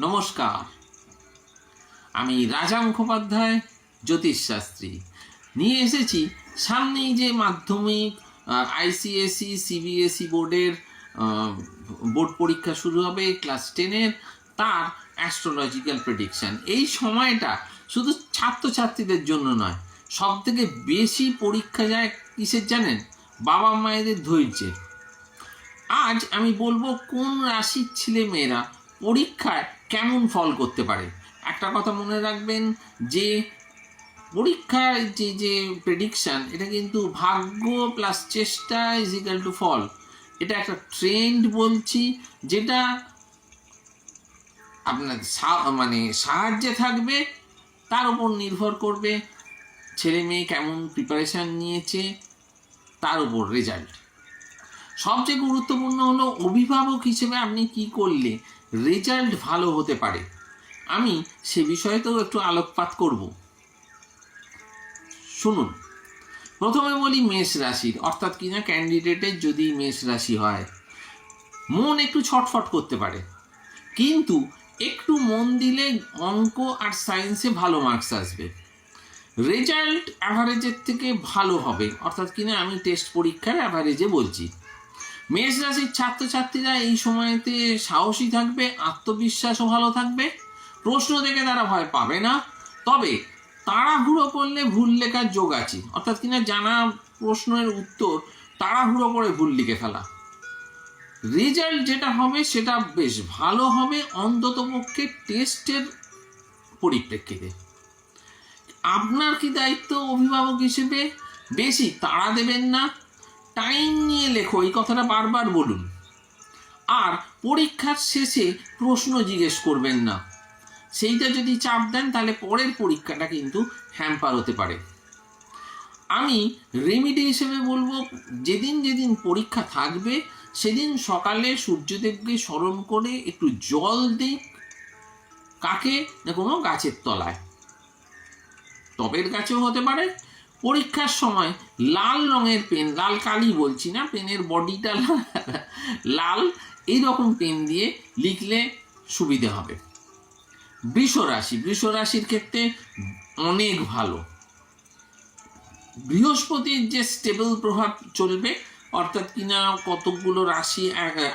নমস্কার। আমি রাজা মুখোপাধ্যায় জ্যোতিষশাস্ত্রী। নিয়ে এসেছি সামনেই যে মাধ্যমিক আইসিএসই সিবিএসই বোর্ডের আহ, বোর্ড পরীক্ষা শুরু হবে ক্লাস টেনের তার অ্যাস্ট্রোলজিক্যাল প্রেডিকশন এই সময়টা শুধু ছাত্রছাত্রীদের জন্য নয় সব থেকে বেশি পরীক্ষা যায় কিসের জানেন? বাবা মায়েদের ধৈর্যের। আজ আমি বলব কোন রাশির ছেলে মেয়েরা পরীক্ষায় কেমন ফল করতে পারে? একটা কথা মনে রাখবেন যে, পরীক্ষার যে যে প্রেডিকশন এটা কিন্তু ভাগ্য প্লাস চেষ্টা ইজ ইকাল টু ফল। এটা একটা ট্রেন্ড বলছি, যেটা আপনার মানে সাহায্যে থাকবে, তার উপর নির্ভর করবে ছেলে মেয়ে কেমন প্রিপারেশান নিয়েছে, তার উপর রেজাল্ট সবচেয়ে গুরুত্বপূর্ণ হলো অভিভাবক হিসেবে আপনি কি করলে? রেজাল্ট ভালো হতে পারে। আমি সে বিষয়েতেও একটু আলোকপাত করব। শুনুন, প্রথমে বলি মেষ রাশির, অর্থাৎ কিনা ক্যান্ডিডেটের যদি মেষ রাশি হয়, মন একটু ছটফট করতে পারে। কিন্তু একটু মন দিলে অঙ্ক আর সায়েন্সে ভালো মার্কস আসবে। রেজাল্ট অ্যাভারেজের থেকে ভালো হবে, অর্থাৎ কিনা আমি টেস্ট পরীক্ষার অ্যাভারেজে বলছি। মেষ রাশির ছাত্রছাত্রীরা এই সময়তে সাহসী থাকবে, আত্মবিশ্বাসও ভালো থাকবে। প্রশ্ন থেকে তারা ভয় পাবে না। তবে তাড়াহুড়ো করলে ভুল লেখার যোগ আছে। অর্থাৎ কিনা জানা প্রশ্নের উত্তর তাড়াহুড়ো করে ভুল লিখে ফেলা। রেজাল্ট যেটা হবে সেটা বেশ ভালো হবে অন্তত পক্ষে টেস্টের পরিপ্রেক্ষিতে। আপনার কি দায়িত্ব অভিভাবক হিসেবে? বেশি তাড়া দেবেন না। টাইম নিয়ে লেখো, এই কথাটা বারবার বলুন। আর পরীক্ষার শেষে প্রশ্ন জিজ্ঞেস করবেন না। সেইটা যদি চাপ দেন, তাহলে পরের পরীক্ষাটা কিন্তু হ্যাম্পার হতে পারে। আমি রেমিডি হিসেবে বলব, যেদিন যেদিন পরীক্ষা থাকবে, সেদিন সকালে সূর্যদেবকে স্মরণ করে একটু জল দিই কাকে? না কোনো গাছের তলায়। টবের গাছেও হতে পারে পরীক্ষার সময় লাল রঙের পেন লাল কালি বলছি না পেনের বডিটা লাল এই রকম পেন দিয়ে লিখলে সুবিধে হবে। বৃষ রাশি, বৃষ রাশির ক্ষেত্রে অনেক ভালো। বৃহস্পতির যে স্টেবল প্রভাব চলবে, অর্থাৎ কিনা কতকগুলো রাশি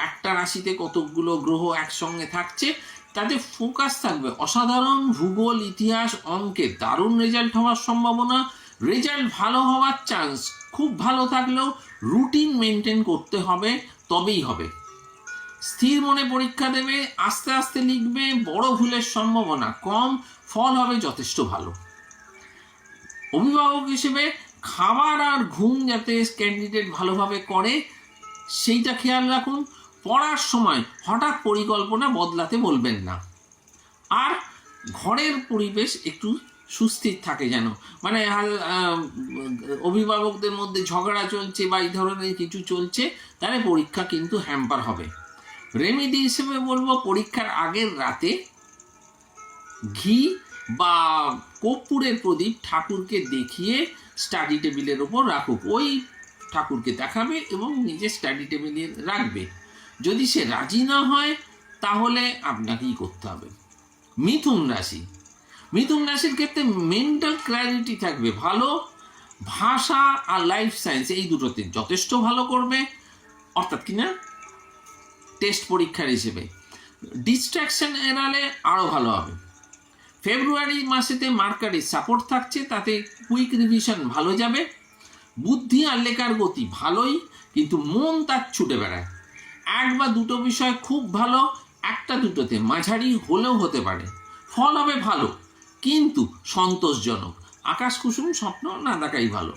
একটা রাশিতে কতকগুলো গ্রহ একসঙ্গে থাকছে, তাতে ফোকাস থাকবে। অসাধারণ ভূগোল, ইতিহাস অঙ্কে দারুণ রেজাল্ট হওয়ার সম্ভাবনা রেজাল্ট ভালো হওয়ার চান্স। খুব ভালো থাকলেও রুটিন মেনটেন করতে হবে, তবেই হবে। স্থির মনে পরীক্ষা দেবে, আস্তে আস্তে লিখবে, বড় ভুলের সম্ভাবনা কম, ফল হবে যথেষ্ট ভালো। অভিভাবক হিসেবে খাবার আর ঘুম যাতে ক্যান্ডিডেট ভালোভাবে করে, সেইটা খেয়াল রাখুন। পড়ার সময় হঠাৎ পরিকল্পনা বদলাতে বলবেন না। আর ঘরের পরিবেশ একটু সুস্থির থাকে যেন। মানে হাল- অভিভাবকদের মধ্যে ঝগড়া চলছে বা এই ধরনের কিছু চলছে, তাহলে পরীক্ষা কিন্তু হ্যাম্পার হবে। রেমেডি হিসেবে বলব, পরীক্ষার আগের রাতে ঘি বা কর্পূরের প্রদীপ ঠাকুরকে দেখিয়ে স্টাডি টেবিলের ওপর রাখুক। ওই ঠাকুরকে দেখাবে এবং নিজের স্টাডি টেবিলে রাখবে। যদি সে রাজি না হয়, তাহলে আপনাকেই করতে হবে। মিথুন রাশি। মিথুন রাশির ক্ষেত্রে মেন্টাল ক্ল্যারিটি থাকবে, ভালো ভাষা আর লাইফ সায়েন্স এই দুটোতে যথেষ্ট ভালো করবে। অর্থাৎ কিনা টেস্ট পরীক্ষার হিসেবে। ডিস্ট্রাকশন এড়ালে আরও ভালো হবে। ফেব্রুয়ারি মাসেতে মার্কারির সাপোর্ট থাকছে, তাতে কুইক রিভিশন ভালো যাবে। বুদ্ধি আর লেখার গতি ভালোই, কিন্তু মন তার ছুটে বেড়ায়। এক বা দুটো বিষয় খুব ভালো, একটা দুটোতে মাঝারি হলেও হতে পারে। ফল হবে ভালো। কিন্তু সন্তোষজনক। আকাশ কুসুম স্বপ্ন না দেখাই ভালো।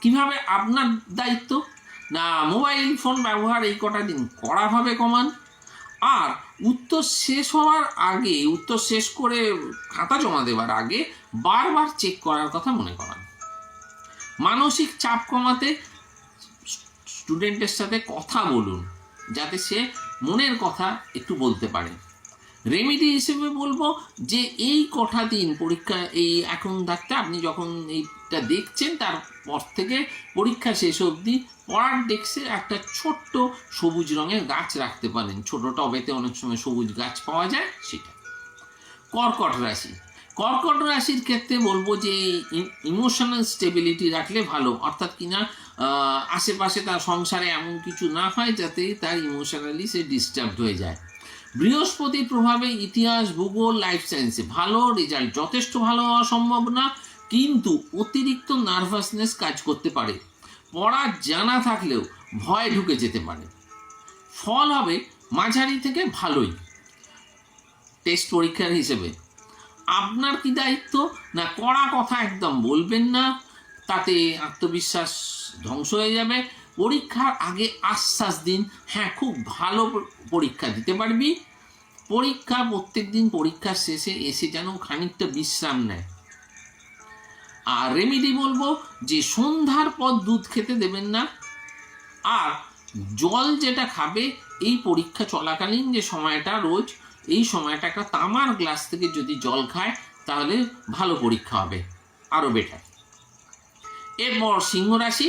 কীভাবে আপনার দায়িত্ব? না, মোবাইল ফোন ব্যবহার এই কটা দিন কড়াভাবে কমান। আর উত্তর শেষ হওয়ার আগে, উত্তর শেষ করে খাতা জমা দেওয়ার আগে বারবার চেক করার কথা মনে করান। মানসিক চাপ কমাতে স্টুডেন্টের সাথে কথা বলুন, যাতে সে মনের কথা একটু বলতে পারে। রেমেডি হিসেবে বলব যে এই কটা দিন পরীক্ষা, এই এখন থাকতে আপনি যখন এইটা দেখছেন, তারপর থেকে পরীক্ষা শেষ অবধি পড়ার ডেস্কে একটা ছোট্ট সবুজ রঙের গাছ রাখতে পারেন। ছোট টবেতে অনেক সময় সবুজ গাছ পাওয়া যায়, সেটা। কর্কট রাশি। কর্কট রাশির ক্ষেত্রে বলব যে ইমোশনাল স্টেবিলিটি রাখলে ভালো। অর্থাৎ কিনা আশেপাশে তার সংসারে এমন কিছু না হয় যাতে তার ইমোশনালি সে ডিস্টার্বড হয়ে যায়। বৃহস্পতির প্রভাবে ইতিহাস, ভূগোল লাইফ সায়েন্সে ভালো রেজাল্ট যথেষ্ট ভালো হওয়া সম্ভব না, কিন্তু অতিরিক্ত নার্ভাসনেস কাজ করতে পারে। পড়া জানা থাকলেও ভয় ঢুকে যেতে পারে। ফল হবে মাঝারি থেকে ভালোই। টেস্ট পরীক্ষার হিসেবে। আপনার কি দায়িত্ব? না, কড়া কথা একদম বলবেন না, তাতে আত্মবিশ্বাস ধ্বংস হয়ে যাবে। পরীক্ষার আগে আশ্বাস দিন হ্যাঁ খুব ভালো পরীক্ষা দিতে পারবি। পরীক্ষা, প্রত্যেক দিন পরীক্ষার শেষে এসে যেন খানিকটা বিশ্রাম নেয়। আর রেমিডি বলব যে, সন্ধ্যার পর দুধ খেতে দেবেন না। আর জল যেটা খাবে, এই পরীক্ষা চলাকালীন যে সময়টা রোজ, এই সময়টা একটা তামার গ্লাস থেকে যদি জল খায়, তাহলে ভালো পরীক্ষা হবে। আরও বেটার এরপর সিংহ রাশি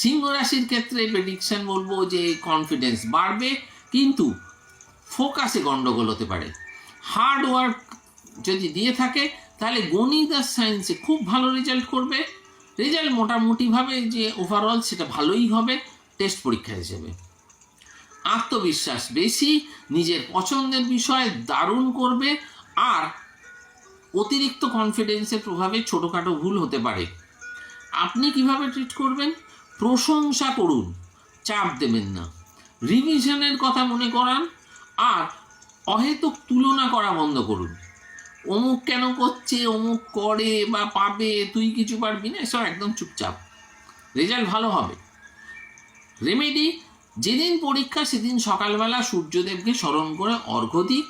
সিংহ রাশির ক্ষেত্রে প্রেডিকশন বলব যে কনফিডেন্স বাড়বে, কিন্তু ফোকাসে গন্ডগোল হতে পারে। হার্ড ওয়ার্ক যদি দিয়ে থাকে, তাহলে গণিত আর সায়েন্সে খুব ভালো রেজাল্ট করবে। রেজাল্ট মোটামুটিভাবে যে ওভারঅল সেটা ভালোই হবে টেস্ট পরীক্ষা হিসেবে। আত্মবিশ্বাস বেশি, নিজের পছন্দের বিষয়ে দারুণ করবে, আর অতিরিক্ত কনফিডেন্সের প্রভাবে ছোটোখাটো ভুল হতে পারে। আপনি কীভাবে ট্রিট করবেন? প্রশংসা করুন, চাপ দেবেন না। রিভিশনের কথা মনে করান আর অহেতুক তুলনা করা বন্ধ করুন। অমুক কেন করছে, অমুক করে বা পাবে, তুই কিছু পারবি না, এসব একদম চুপচাপ। রেজাল্ট ভালো হবে। রেমেডি যেদিন পরীক্ষা, সেদিন সকালবেলা সূর্যদেবকে স্মরণ করে অর্ঘ্য দিক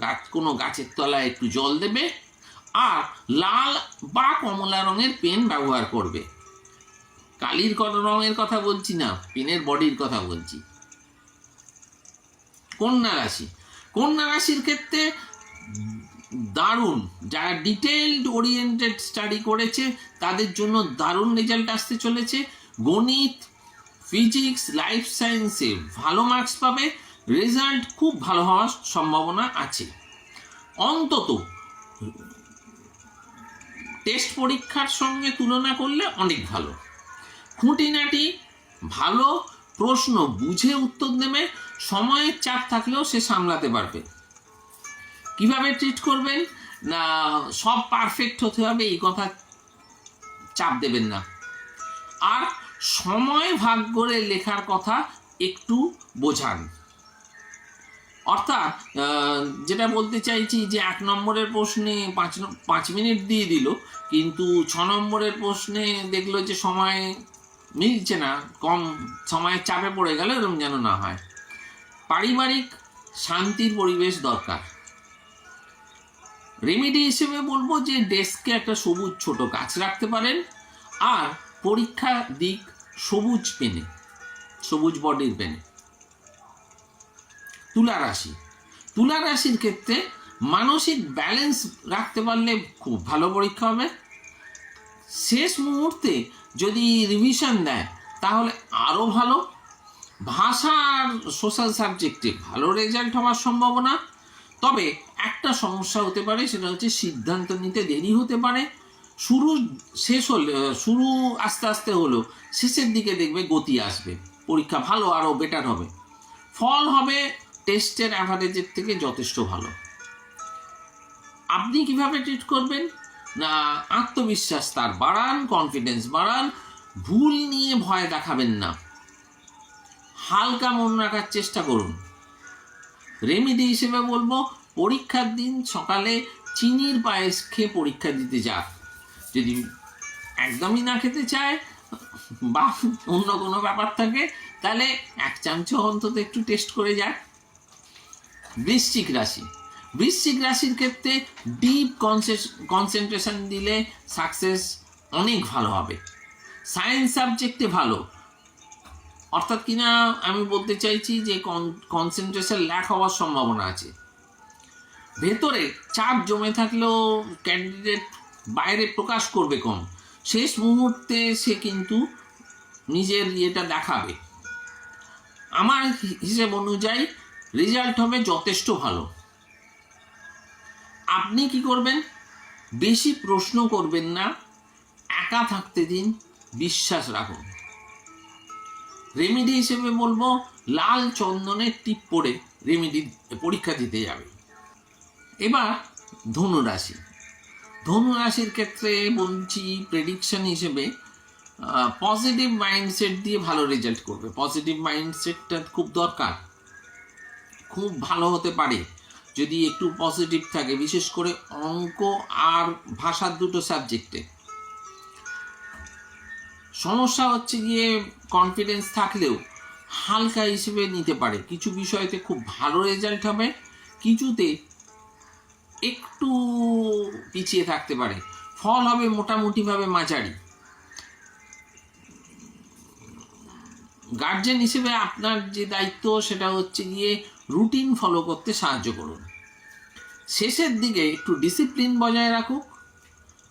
গাছ, কোনো গাছের তলায় একটু জল দেবে আর লাল বা কমলা রঙের পেন ব্যবহার করবে। কালির রঙের কথা বলছি না, পেনের বডির কথা বলছি। কন্যা রাশি। কন্যা রাশির ক্ষেত্রে দারুণ, যারা ডিটেলড ওরিয়েন্টেড স্টাডি করেছে, তাদের জন্য দারুণ রেজাল্ট আসতে চলেছে। গণিত ফিজিক্স লাইফ সায়েন্সে ভালো মার্কস পাবে রেজাল্ট খুব ভালো হওয়ার সম্ভাবনা আছে। অন্তত টেস্ট পরীক্ষার সঙ্গে তুলনা করলে অনেক ভালো। খুঁটিনাটি ভালো প্রশ্ন, বুঝে উত্তর দেবে, সময়ের চাপ থাকলেও সে সামলাতে পারবে। কীভাবে ট্রিট করবেন? না, সব পারফেক্ট হতে হবে, এই কথা চাপ দেবেন না। আর সময় ভাগ করে লেখার কথা একটু বোঝান। অর্থাৎ যেটা বলতে চাইছি যে এক নম্বরের প্রশ্নে পাঁচ পাঁচ মিনিট দিয়ে দিল, কিন্তু ছ নম্বরের প্রশ্নে দেখল যে সময় মিলছে না, কম সময়ের চাপে পড়ে গেল এরকম যেন না হয়। পারিবারিক শান্তির পরিবেশ দরকার। রেমেডি হিসেবে বলব যে ডেস্কে একটা সবুজ ছোট গাছ রাখতে পারেন আর পরীক্ষা দিক সবুজ পেনে, সবুজ বডির পেনে। তুলা রাশি। তুলা রাশির ক্ষেত্রে মানসিক ব্যালেন্স রাখতে পারলে খুব ভালো পরীক্ষা হবে। শেষ মুহূর্তে যদি রিভিশন দেয় তাহলে আরও ভালো। ভাষা আর সোশ্যাল সাবজেক্টে ভালো রেজাল্ট হওয়ার সম্ভাবনা। তবে একটা সমস্যা হতে পারে, সেটা হচ্ছে সিদ্ধান্ত নিতে দেরি হতে পারে। শুরু শেষ হলে, শুরু আস্তে আস্তে হলো, শেষের দিকে দেখবে গতি আসবে, পরীক্ষা ভালো আরও বেটার হবে। ফল হবে টেস্টের অ্যাভারেজের থেকে যথেষ্ট ভালো। আপনি কীভাবে ট্রিট করবেন? আত্মবিশ্বাস তার বাড়ান কনফিডেন্স বাড়ান, ভুল নিয়ে ভয় দেখাবেন না। হালকা মন রাখার চেষ্টা করুন। রেমিডি হিসেবে বলব, পরীক্ষার দিন সকালে চিনির পায়েস খেয়ে পরীক্ষা দিতে যাক যদি একদমই না খেতে চায়, বা অন্য কোনো ব্যাপার থাকে, তাহলে এক চামচ অন্তত একটু টেস্ট করে যাক বৃশ্চিক রাশি। বৃশ্চিক রাশির ক্ষেত্রে ডিপ কনসেন্ট্রেশন দিলে সাকসেস অনেক ভালো হবে। সায়েন্স সাবজেক্টে ভালো। অর্থাৎ কিনা আমি বলতে চাইছি যে কনসেন্ট্রেশন ল্যাক হওয়ার সম্ভাবনা আছে। ভেতরে চাপ জমে থাকলেও ক্যান্ডিডেট বাইরে প্রকাশ করবে কম শেষ মুহূর্তে সে কিন্তু নিজের ইয়েটা দেখাবে। আমার হিসেব অনুযায়ী রেজাল্ট হবে যথেষ্ট ভালো। আপনি কি করবেন? বেশি প্রশ্ন করবেন না। একা থাকতে দিন, বিশ্বাস রাখুন। রেমিডি হিসেবে বলব, লাল চন্দনের টিপ পরে রেমিডি পরীক্ষা দিতে যাবে এবার ধনুরাশি ধনুরাশির ক্ষেত্রে বলছি প্রেডিকশন হিসেবে পজিটিভ মাইন্ডসেট দিয়ে ভালো রেজাল্ট করবে। পজিটিভ মাইন্ডসেটটা খুব দরকার। খুব ভালো হতে পারে। যদি একটু পজিটিভ থাকে, বিশেষ করে অঙ্ক আর ভাষার দুটো সাবজেক্টে সমস্যা হচ্ছে গিয়ে কনফিডেন্স থাকলেও হালকা হিসেবে নিতে পারে। কিছু বিষয়তে খুব ভালো রেজাল্ট হবে, কিছুতে একটু পিছিয়ে থাকতে পারে। ফল হবে মোটামুটিভাবে মাঝারি। গার্জেন হিসেবে আপনার যে দায়িত্ব সেটা হচ্ছে গিয়ে রুটিন ফলো করতে সাহায্য করুন। শেষের দিকে একটু ডিসিপ্লিন বজায় রাখুক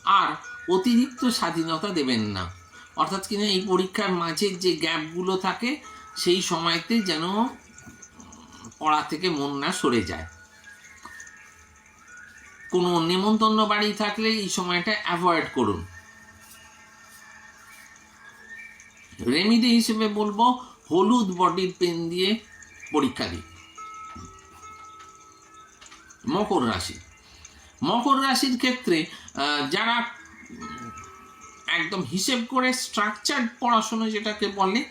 আর অতিরিক্ত স্বাধীনতা দেবেন না। অর্থাৎ কিনা এই পরীক্ষার মাঝে যে গ্যাপগুলো থাকে, সেই সময়তে যেন পড়া থেকে মন না সরে যায়। কোনো নেমন্তন্ন বাড়ি থাকলে এই সময়টা অ্যাভয়েড করুন। রেমিডি হিসেবে বলব, হলুদ বডির পেন দিয়ে পরীক্ষা দিই মকর রাশি। মকর রাশির ক্ষেত্রে যারা একদম হিসেব করে স্ট্রাকচার পড়াশোনা যেটাকে বলে,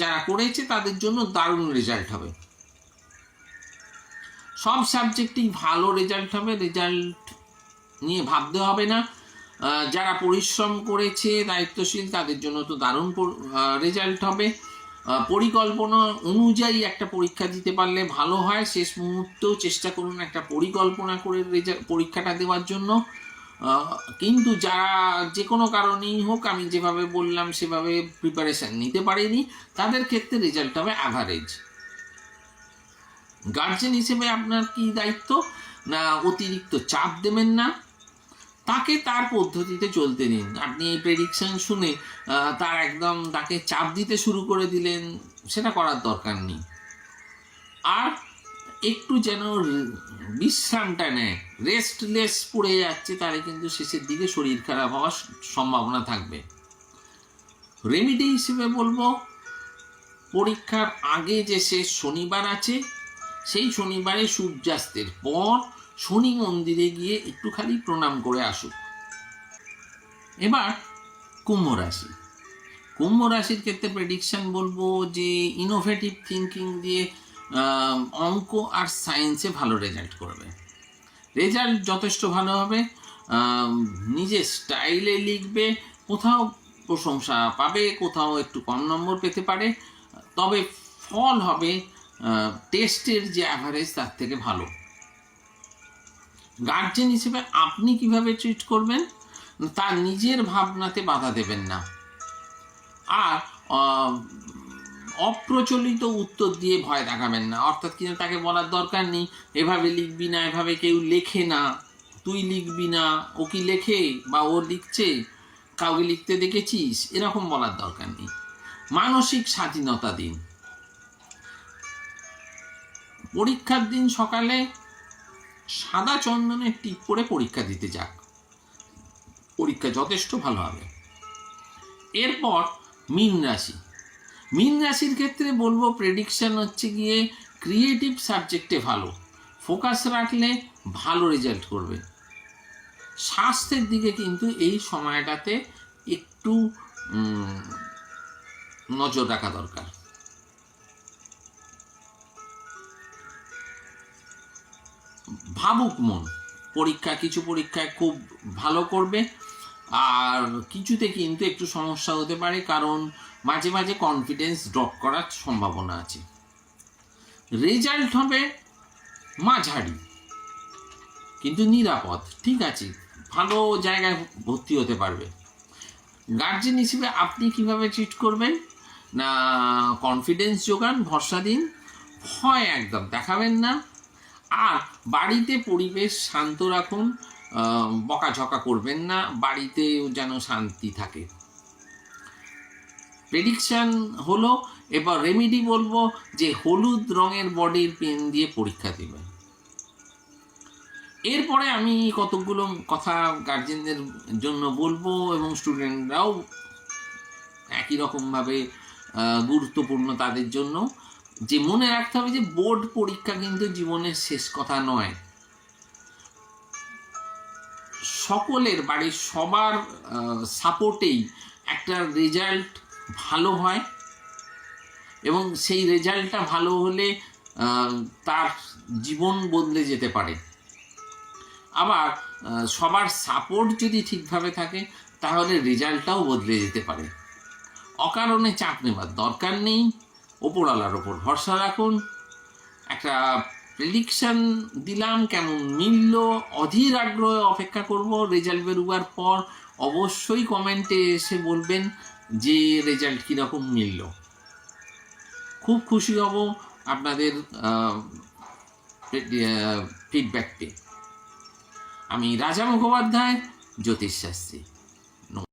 যারা করেছে তাদের জন্য দারুণ রেজাল্ট হবে। সব সাবজেক্টেই ভালো রেজাল্ট হবে রেজাল্ট নিয়ে ভাবতে হবে না। যারা পরিশ্রম করেছে, দায়িত্বশীল, তাদের জন্য তো দারুণ রেজাল্ট হবে। পরিকল্পনা অনুযায়ী একটা পরীক্ষা দিতে পারলে ভালো হয়। শেষ মুহূর্তেও চেষ্টা করুন একটা পরিকল্পনা করে পরীক্ষাটা দেওয়ার জন্য। কিন্তু যারা যে কোনো কারণেই হোক, আমি যেভাবে বললাম সেভাবে প্রিপারেশান নিতে পারেনি। তাদের ক্ষেত্রে রেজাল্ট হবে অ্যাভারেজ গার্জেন হিসেবে আপনার কি দায়িত্ব? না, অতিরিক্ত চাপ দেবেন না। তাকে তার পদ্ধতিতে চলতে দিন। আপনি এই প্রেডিকশন শুনে তার একদম তাকে চাপ দিতে শুরু করে দিলেন, সেটা করার দরকার নেই। আর একটু যেন বিশ্রামটা নেয়। রেস্টলেস পড়ে যাচ্ছে, তাহলে কিন্তু শেষের দিকে শরীর খারাপ হওয়ার সম্ভাবনা থাকবে। রেমিডি হিসেবে বলব, পরীক্ষার আগে যে শেষ শনিবার আছে, সেই শনিবারে সূর্যাস্তের পর শনি মন্দিরে গিয়ে একটু খালি প্রণাম করে আসুক। এবার কুম্ভ রাশি। কুম্ভ রাশির ক্ষেত্রে প্রেডিকশন বলব যে ইনোভেটিভ থিঙ্কিং দিয়ে অঙ্ক আর সায়েন্সে ভালো রেজাল্ট করবে। রেজাল্ট যথেষ্ট ভালো হবে। নিজের স্টাইলে লিখবে, কোথাও প্রশংসা পাবে, কোথাও একটু কম নম্বর পেতে পারে। তবে ফল হবে টেস্টের যে অ্যাভারেজ তার থেকে ভালো। গার্জেন হিসেবে আপনি কীভাবে ট্রিট করবেন? তার নিজের ভাবনাতে বাধা দেবেন না। আর অপ্রচলিত উত্তর দিয়ে ভয় দেখাবেন না। অর্থাৎ কিন্তু তাকে বলার দরকার নেই, এভাবে লিখবি না, এভাবে কেউ লেখে না। তুই লিখবি না, ও কি লেখে বা ও লিখছে? কাউকে লিখতে দেখেছিস? এরকম বলার দরকার নেই। মানসিক স্বাধীনতা দিন। পরীক্ষার দিন সকালে সাদা চন্দনের টিপ করে পরীক্ষা দিতে যাক। পরীক্ষা যথেষ্ট ভালো হবে। এরপর মীন রাশি। মীন রাশির ক্ষেত্রে বলব প্রেডিকশান হচ্ছে গিয়ে ক্রিয়েটিভ সাবজেক্টে ভালো। ফোকাস রাখলে ভালো রেজাল্ট করবে। স্বাস্থ্যের দিকে কিন্তু এই সময়টাতে একটু নজর রাখা দরকার। ভাবুক মন। পরীক্ষা, কিছু পরীক্ষায় খুব ভালো করবে। আর কিছুতে কিন্তু একটু সমস্যা হতে পারে, কারণ মাঝে মাঝে কনফিডেন্স ড্রপ করার সম্ভাবনা আছে। রেজাল্ট হবে মাঝারি, কিন্তু নিরাপদ, ঠিক আছে? ভালো জায়গায় ভর্তি হতে পারবে। গার্জেন হিসেবে আপনি কীভাবে ট্রিট করবেন? না কনফিডেন্স যোগান, ভরসা দিন। ভয় একদম দেখাবেন না। আর বাড়িতে পরিবেশ শান্ত রাখুন বকাঝকা করবেন না, বাড়িতেও যেন শান্তি থাকে। প্রেডিকশন হলো, এবার রেমিডি বলব যে হলুদ রঙের বডির পেন দিয়ে পরীক্ষা দেবেন। এরপরে আমি কতগুলো কথা গার্জেনদের জন্য বলব এবং স্টুডেন্টরাও একই রকমভাবে গুরুত্বপূর্ণ তাদের জন্য। যে মনে রাখতে হবে যে বোর্ড পরীক্ষা কিন্তু জীবনের শেষ কথা নয়। সকলের বাড়ির সবার সাপোর্টেই একটা রেজাল্ট ভালো হয় এবং সেই রেজাল্টটা ভালো হলে তার জীবন বদলে যেতে পারে। আবার সবার সাপোর্ট যদি ঠিকভাবে থাকে, তাহলে রেজাল্টটাও বদলে যেতে পারে। অকারণে চাপ নেবার দরকার নেই। ওপরওয়ালার ওপর ভরসা রাখুন। একটা প্রেডিকশন দিলাম, কেমন মিলল, অধীর আগ্রহে অপেক্ষা করব রেজাল্ট বেরোবার পর অবশ্যই কমেন্টে এসে বলবেন যে রেজাল্ট কীরকম মিলল। খুব খুশি হব আপনাদের ফিডব্যাক পেয়ে। আমি রাজা মুখোপাধ্যায়, জ্যোতিষশাস্ত্রী।